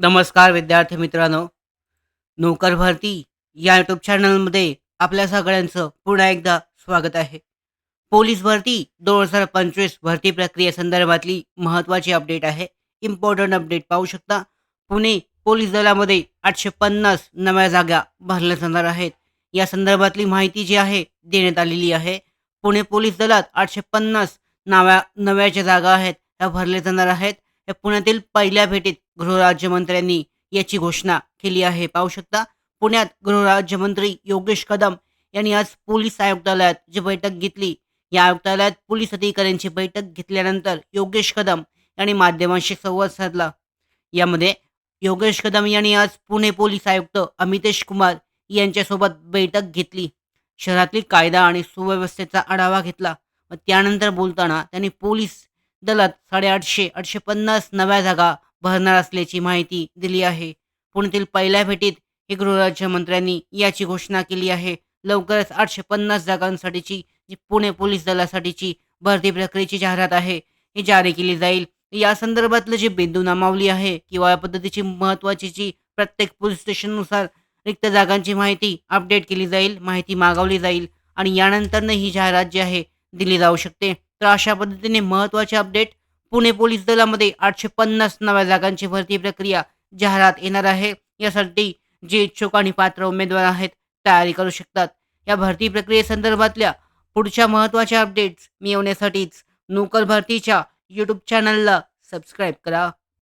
नमस्कार विद्यार्थी मित्रांनो. नोकर भरती या यूट्यूब चॅनलमध्ये आपल्या सगळ्यांचं पुन्हा एकदा स्वागत आहे. पोलीस भरती दोन हजार पंचवीस भरती प्रक्रियेसंदर्भातली महत्त्वाची अपडेट आहे. इम्पॉर्टंट अपडेट पाहू शकता. पुणे पोलीस दलामध्ये आठशे पन्नास नव्या जागा भरल्या जाणार आहेत. या संदर्भातली माहिती जी आहे देण्यात आलेली आहे. पुणे पोलीस दलात आठशे पन्नास नव्या नव्या ज्या जागा आहेत त्या भरल्या जाणार आहेत. या पुण्यातील पहिल्या भेटीत गृहराज्यमंत्र्यांनी याची घोषणा केली आहे. पाहू शकता पुण्यात गृहराज्यमंत्री योगेश कदम यांनी आज पोलीस आयुक्तालयात जी बैठक घेतली. या आयुक्तालयात पोलीस अधिकाऱ्यांची बैठक घेतल्यानंतर योगेश कदम यांनी माध्यमांशी संवाद साधला. यामध्ये योगेश कदम यांनी आज पुणे पोलीस आयुक्त अमितेश कुमार यांच्यासोबत बैठक घेतली. शहरातील कायदा आणि सुव्यवस्थेचा आढावा घेतला. व त्यानंतर बोलताना त्यांनी पोलीस दलात साडेआठशे आठशे पन्नास नव्या जागा भरणार असल्याची माहिती दिली आहे. पुण्यातील पहिल्या भेटीत हे गृहराज्यमंत्र्यांनी याची घोषणा केली आहे. लवकरच आठशे पन्नास जागांसाठीची जी पुणे पोलीस दलासाठीची भरती प्रक्रियेची जाहिरात आहे ही जारी केली जाईल. या संदर्भातलं जे बिंदू नामावली आहे किंवा या पद्धतीची महत्त्वाची जी प्रत्येक पोलीस स्टेशननुसार रिक्त जागांची माहिती अपडेट केली जाईल माहिती मागवली जाईल आणि यानंतरनं ही जाहिरात जी आहे दिली जाऊ शकते. तर अशा पद्धतीने महत्त्वाचे अपडेट पुणे पोलीस दलामध्ये आठशे पन्नास नव्या जागांची भरती प्रक्रिया जाहिरात येणार आहे. यासाठी जे इच्छुक आणि पात्र उमेदवार आहेत तयारी करू शकतात. या भरती प्रक्रियेसंदर्भातल्या पुढच्या महत्त्वाच्या अपडेट्स मिळवण्यासाठीच नोकर भरतीच्या यूट्यूब चॅनलला सबस्क्राईब करा.